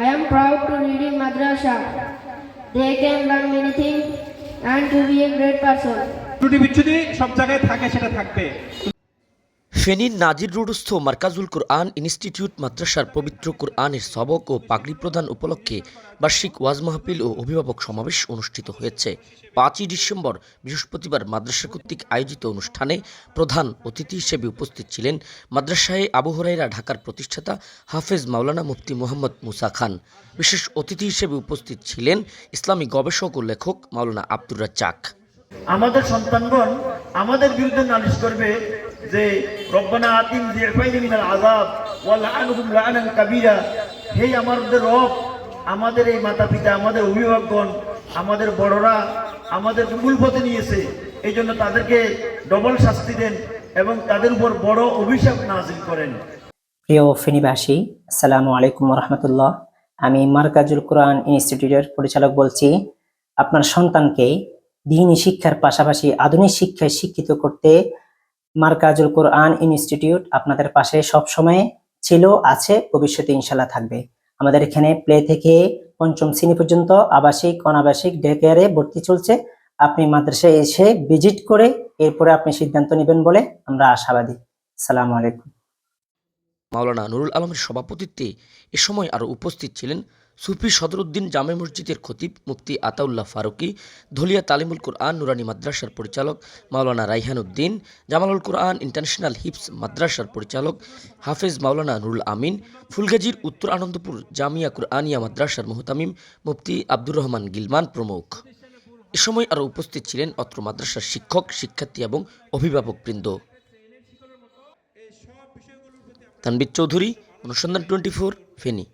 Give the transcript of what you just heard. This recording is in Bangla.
I am proud to read in madrasa. They can learn many things and to be a great person. ফেনীর নাজির রোডস্থ মার্কাজুল কোরআন ইনস্টিটিউট মাদ্রাসার পবিত্র কোরআনের সবক ও পাগড়ি প্রদান উপলক্ষে বার্ষিক ওয়াজ মাহফিল ও অভিভাবক সমাবেশ অনুষ্ঠিত হয়েছে। পাঁচই ডিসেম্বর বৃহস্পতিবার মাদ্রাসা কর্তৃক আয়োজিত অনুষ্ঠানে প্রধান অতিথি হিসেবে উপস্থিত ছিলেন মাদ্রাসায় আবু হুরাইরা ঢাকার প্রতিষ্ঠাতা হাফেজ মাওলানা মুফতি মোহাম্মদ মুসা খান। বিশেষ অতিথি হিসেবে উপস্থিত ছিলেন ইসলামী গবেষক ও লেখক মাওলানা আব্দুর রাজ্জাক। আমাদের সন্তানগণ আমাদের বিরুদ্ধে নালিশ করবে যে রব্বানা আতিম জিরফাইনি মিনাল আযাব ওয়া লাআনহুম লাআনান কাবীরা। হে আমাদের রব, আমাদের এই মাতা পিতা আমাদের অভিভাবকগণ, আমাদের বড়রা, আমাদের মূল পথে নিয়েছে। এই জন্য তাদেরকে ডবল শাস্তি দেন এবং তাদের উপর বড় অভিশাপ নাজিল করেন। প্রিয় ফেনীবাসী, আসসালামু আলাইকুম রহমতুল্লাহ। আমি মার্কাজুল কোরআন ইনস্টিটিউটের পরিচালক বলছি, আপনার সন্তানকে দিনী শিক্ষার পাশাপাশি আধুনিক শিক্ষায় শিক্ষিত করতে মার্কাজুল কোরআন ইনস্টিটিউট আপনাদের পাশে সবসময় ছিল, আছে, ভবিষ্যতে ইনশাল্লাহ থাকবে। আমাদের এখানে প্লে থেকে পঞ্চম শ্রেণি পর্যন্ত আবাসিক, অনাবাসিক ডে কেয়ারে ভর্তি চলছে। আপনি মাদ্রাসায় এসে ভিজিট করে এরপরে আপনি সিদ্ধান্ত নেবেন বলে আমরা আশাবাদী। সালামু আলাইকুম। মাওলানা নুরুল আলমের সভাপতিত্বে এ সময় আরও উপস্থিত ছিলেন সুফি সদরুদ্দিন জামে মসজিদের খতিব মুফতি আতাউল্লাহ ফারুকি, ধলিয়া তালিমুল কোরআন নুরানি মাদ্রাসার পরিচালক মাওলানা রাইহান উদ্দিন, জামালুল কোরআন ইন্টারন্যাশনাল হিপস মাদ্রাসার পরিচালক হাফেজ মাওলানা নুরুল আমিন, ফুলগাজীর উত্তর আনন্দপুর জামিয়া কুরআনিয়া মাদ্রাসার মোহতামিম মুফতি আব্দুর রহমান গিলমান প্রমুখ। এ সময় আরও উপস্থিত ছিলেন অত্র মাদ্রাসার শিক্ষক, শিক্ষার্থী এবং অভিভাবকবৃন্দ। তানবির চৌধুরী অনুসন্ধান টোয়েন্টি ফোর ফেনী।